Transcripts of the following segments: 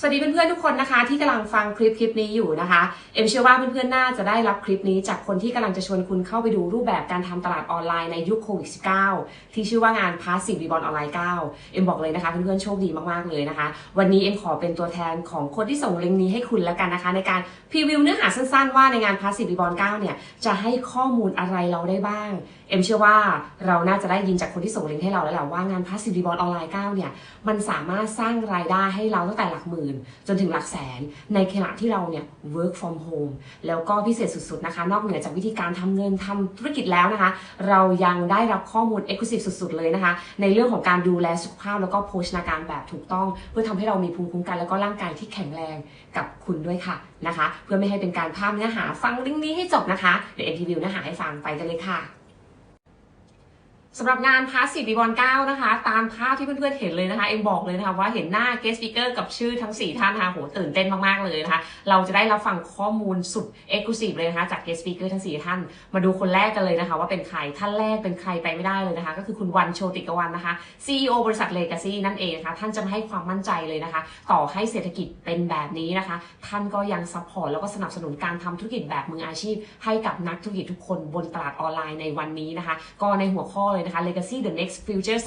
สวัสดีเพื่อนๆทุกคนนะคะ ที่กำลังฟังคลิปคลิปนี้อยู่นะคะ เอ็มเชื่อว่าเพื่อนๆน่าจะได้รับคลิปนี้จากคนที่กำลังจะชวนคุณเข้าไปดูรูปแบบการทำตลาดออนไลน์ในยุคโควิด -19 ที่ชื่อว่างาน Passive Rebound ออนไลน์9เอ็มบอกเลยนะคะเพื่อนๆโชคดีมากๆเลยนะคะ วันนี้เอ็มขอเป็นตัวแทนของคนที่ส่งลิงก์นี้ให้คุณแล้วกันนะคะ ในการพรีวิวเนื้อหาสั้นๆ ว่าในงาน Passive Rebound 9เนี่ยจะให้ข้อมูลอะไรเราได้บ้างเอ็มเชื่อว่าเราน่าจะได้ยินจากคนที่ส่งลิงก์ให้เราแล้วแหละว่างาน Passive Rebound ออนไลน์9เนี่ยมันสามารถสร้างรายได้ให้เราตั้งแต่หลักหมื่นจนถึงหลักแสน ในขณะที่เราเนี่ย work from home แล้วก็พิเศษสุดๆนะคะ นอกเหนือจากวิธีการทำเงินทำธุรกิจแล้วนะคะ เรายังได้รับข้อมูล exclusive สุดๆ เลยนะคะ ในเรื่องของการดูแลสุขภาพแล้วก็โภชนาการแบบถูกต้อง เพื่อทำให้เรามีภูมิคุ้มกันแล้วก็ร่างกายที่แข็งแรงกับคุณด้วยค่ะนะคะ เพื่อไม่ให้เป็นการพลาดเนื้อหาฟังลิงก์นี้ให้จบนะคะเดี๋ยวเอ็นทีวิวเนื้อหาให้ฟังไปกันเลยค่ะ สำหรับงานพาสซีฟบีบอล9นะคะ ตามภาพที่เพื่อนๆเห็นเลยนะคะ เอ็มบอกเลยนะคะว่าเห็นหน้า guest speaker กับชื่อทั้ง 4 ท่านนะคะโหตื่นเต้นมากๆเลยนะคะ เราจะได้รับฟังข้อมูลสุด exclusive เลยนะคะ จาก guest speaker ทั้ง 4 ท่าน มาดูคนแรกกันเลยนะคะ ว่าเป็นใครท่านแรกเป็นใครไปไม่ได้เลยนะคะ ก็คือคุณวันโชติกวันนะคะ CEO บริษัท Legacy นั่นเองนะคะท่านจะมาให้ความมั่นใจเลยนะคะ ต่อให้เศรษฐกิจเป็นแบบนี้นะคะ ท่านก็ยังซัพพอร์ตแล้วก็สนับสนุนการทำธุรกิจแบบมืออาชีพ ให้กับนักธุรกิจทุกคนบนตลาดออนไลน์ในวันนี้นะคะ ก็ในหัวข้อเลยนะคะ Legacy the next future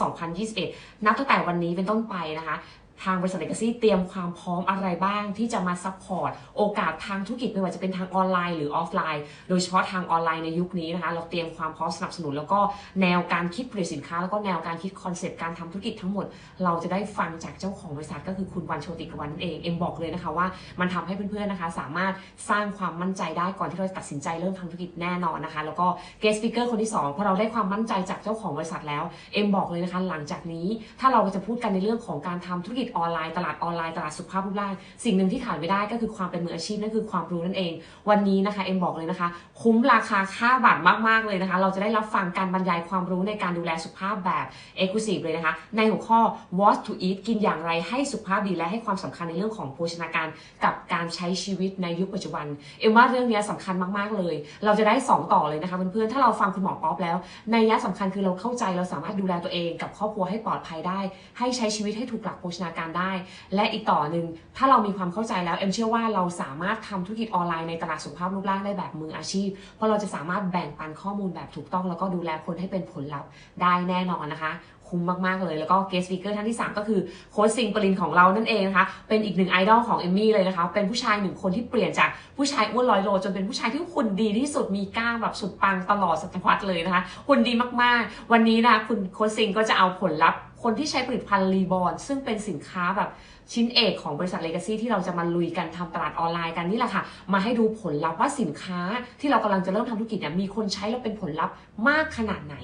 2021 นับตั้งแต่วันนี้เป็นต้นไปนะคะ ทางบริษัท Legacy เตรียมความพร้อมอะไรบ้างที่จะมาซัพพอร์ตโอกาสทางธุรกิจไม่ว่าจะเป็นทางออนไลน์หรือออฟไลน์ โดยเฉพาะทางออนไลน์ในยุคนี้นะคะ เราเตรียมความพร้อมสนับสนุน แล้วก็แนวการคิดผลิตสินค้า แล้วก็แนวการคิดคอนเซปต์การทำธุรกิจทั้งหมด เราจะได้ฟังจากเจ้าของบริษัทก็คือคุณวันโชติกวันนั่นเองเอ็มบอกเลยนะคะว่ามันทำให้เพื่อนๆนะคะ สามารถสร้างความมั่นใจได้ก่อนที่เราจะตัดสินใจเริ่มทำธุรกิจแน่นอนนะคะ แล้วก็ guest speaker คนที่สองพอเราได้ความมั่นใจจากเจ้าของบริษัทแล้วเอ็มบอกเลยนะคะหลังจากนี้ถ้าเราจะพูดกันในเรื่องของการทำธุรกิจออนไลน์ตลาดออนไลน์ตลาดสุขภาพรูปร่างสิ่งหนึ่งที่ขาดไม่ได้ก็คือความเป็นมืออาชีพนั่นคือความรู้นั่นเอง วันนี้นะคะเอ็มบอกเลยนะคะ คุ้มราคาค่าบัตรมากๆเลยนะคะ เราจะได้รับฟังการบรรยายความรู้ในการดูแลสุขภาพแบบ Exclusive เลยนะคะ ในหัวข้อ what to eat กินอย่างไรให้สุขภาพดีและให้ความสำคัญในเรื่องของโภชนาการกับ การใช้ชีวิตในยุคปัจจุบัน เอ็มว่าเรื่องนี้สำคัญมากๆเลย เราจะได้สองต่อเลยนะคะเพื่อนๆถ้าเราฟังคุณหมอป๊อปแล้วในยะสำคัญคือเราเข้าใจเราสามารถดูแลตัวเองกับครอบครัวให้ปลอดภัยได้ ให้ใช้ชีวิตให้ถูกหลักโภชนาการได้ และอีกต่อหนึ่งถ้าเรามีความเข้าใจแล้วเอ็มเชื่อว่าเราสามารถทำธุรกิจออนไลน์ในตลาดสุขภาพรูปร่างได้แบบมืออาชีพ เพราะเราจะสามารถแบ่งปันข้อมูลแบบถูกต้อง แล้วก็ดูแลคนให้เป็นผลลัพธ์ได้แน่นอนนะคะ คุ้มมากๆเลย แล้วก็ guest speaker ท่านที่ 3 ก็คือโค้ชซิงปรินของเรานั่นเองนะคะเป็นอีกหนึ่งไอดอลของเอมมี่เลยนะคะเป็นผู้ชายหนึ่งคนที่เปลี่ยนจากผู้ชายอ้วนร้อยโลจนเป็นผู้ชายที่หุ่นดีที่สุดมีกล้ามแบบสุดปังตลอดศตวรรษเลยนะคะหุ่นดีมากๆ วันนี้นะคุณโค้ชซิงก็จะเอาผลลัพธ์ คนที่ใช้ผลิตภัณฑ์รีบอร์ซึ่งเป็นสินค้าแบบชิ้นเอกของบริษัท Legacy ที่เราจะมาลุยกันทำตลาดออนไลน์กันนี่แหละค่ะ มาให้ดูผลลัพธ์ว่าสินค้าที่เรากำลังจะเริ่มทำธุรกิจเนี่ยมีคนใช้แล้วเป็นผลลัพธ์มากขนาดไหน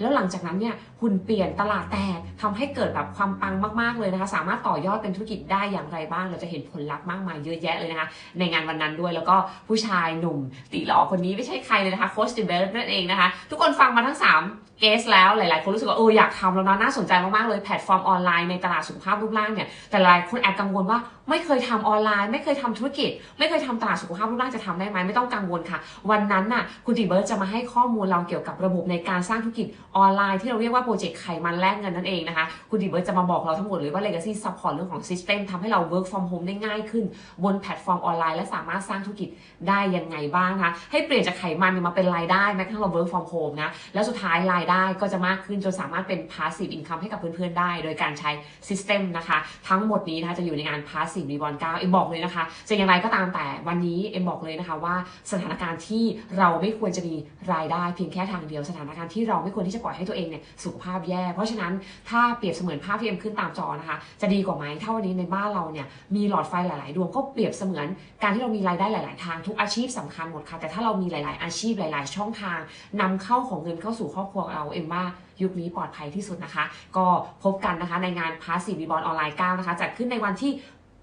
แล้วหลังจากนั้นเนี่ยหุ่นเปลี่ยนตลาดแตกทำให้เกิดแบบความปังมากๆเลยนะคะ สามารถต่อยอดเป็นธุรกิจได้อย่างไรบ้าง เราจะเห็นผลลัพธ์มากมายเยอะแยะเลยนะคะ ในงานวันนั้นด้วยแล้วก็ผู้ชายหนุ่มตีหล่อคนนี้ไม่ใช่ใครเลยนะคะโค้ชดิเบลนั่นเองนะคะทุกคนฟังมาทั้ง3เกสแล้วหลายๆ คนรู้สึกว่าเอออยากทำแล้วนะน่าสนใจมากๆเลยแพลตฟอร์มออนไลน์ในตลาดสุขภาพรูปร่างเนี่ยแต่หลายคนแอบกังวลว่าไม่เคยทำออนไลน์ ไม่เคยทำธุรกิจ ไม่เคยทำตลาดสุขภาพรูปร่างจะทำได้ไหมไม่ต้องกังวลค่ะ วันนั้นน่ะคุณติเบิร์ตจะมาให้ข้อมูลเราเกี่ยวกับระบบในการสร้างธุรกิจออนไลน์ที่เราเรียกว่าโปรเจกต์ไขมันแลกเงินนั่นเองนะคะคุณติเบิร์ตจะมาบอกเราทั้งหมดเลยว่า Legacy Support เรื่องของ System ทำให้เรา Work from Home ได้ง่ายขึ้น บนแพลตฟอร์มออนไลน์และสามารถสร้างธุรกิจได้ยังไงบ้างนะคะให้เปลี่ยนจากไขมันมาเป็นรายได้แม้กระทั่งเรา Work from Home นะแล้วสุดท้ายรายได้ก็จะมากขึ้นจนสามารถเป็น Passive Income ให้กับเพื่อนๆได้ โดยการใช้ System นะคะ ทั้งหมดนี้นะคะจะอยู่ในงาน Passive Reborn 9เอ็มบอกเลยนะคะจะอย่างไรก็ตามแต่วันนี้เอ็มบอกเลยนะคะว่าสถานการณ์ที่เราไม่ควรจะมีรายได้เพียงแค่ทางเดียวสถานการณ์ที่เราไม่ควรที่จะปล่อยให้ตัวเองเนี่ยสุขภาพแย่ เพราะฉะนั้นถ้าเปรียบเสมือนภาพที่เอ็มขึ้นตามจอนะคะ จะดีกว่าไหมถ้าวันนี้ในบ้านเราเนี่ยมีหลอดไฟหลาย ๆ ดวงก็เปรียบเสมือนการที่เรามีรายได้หลาย ๆ ทางทุกอาชีพสำคัญหมดค่ะแต่ถ้าเรามีหลาย ๆ อาชีพหลาย ๆ ช่องทางนำเข้าของเงินเข้าสู่ครอบครัวเราเอ็มว่า ยุคนี้ปลอดภัยที่สุดนะคะ ก็พบกันนะคะในงาน Passive Reborn ออนไลน์9นะคะจัดขึ้นในวันที่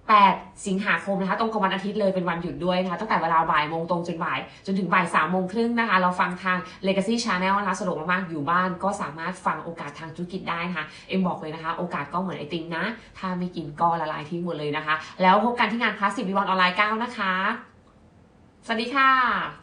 8 สิงหาคมนะคะตรงกับวันอาทิตย์เลยเป็นวันหยุดด้วยนะคะตั้งแต่เวลาบ่ายโมงตรงจนบ่าย จนถึงบ่าย3โมงครึ่งนะคะ เราฟังทาง Legacy Channel นะคะสะดวกมากๆ อยู่บ้านก็สามารถฟังโอกาสทางธุรกิจได้นะคะ เอ็มบอกเลยนะคะ โอกาสก็เหมือนไอติมนะ ถ้าไม่กินก็ละลายทิ้งหมดเลยนะคะ แล้วพบกันที่งาน Passive Reborn ออนไลน์9นะคะสวัสดีค่ะ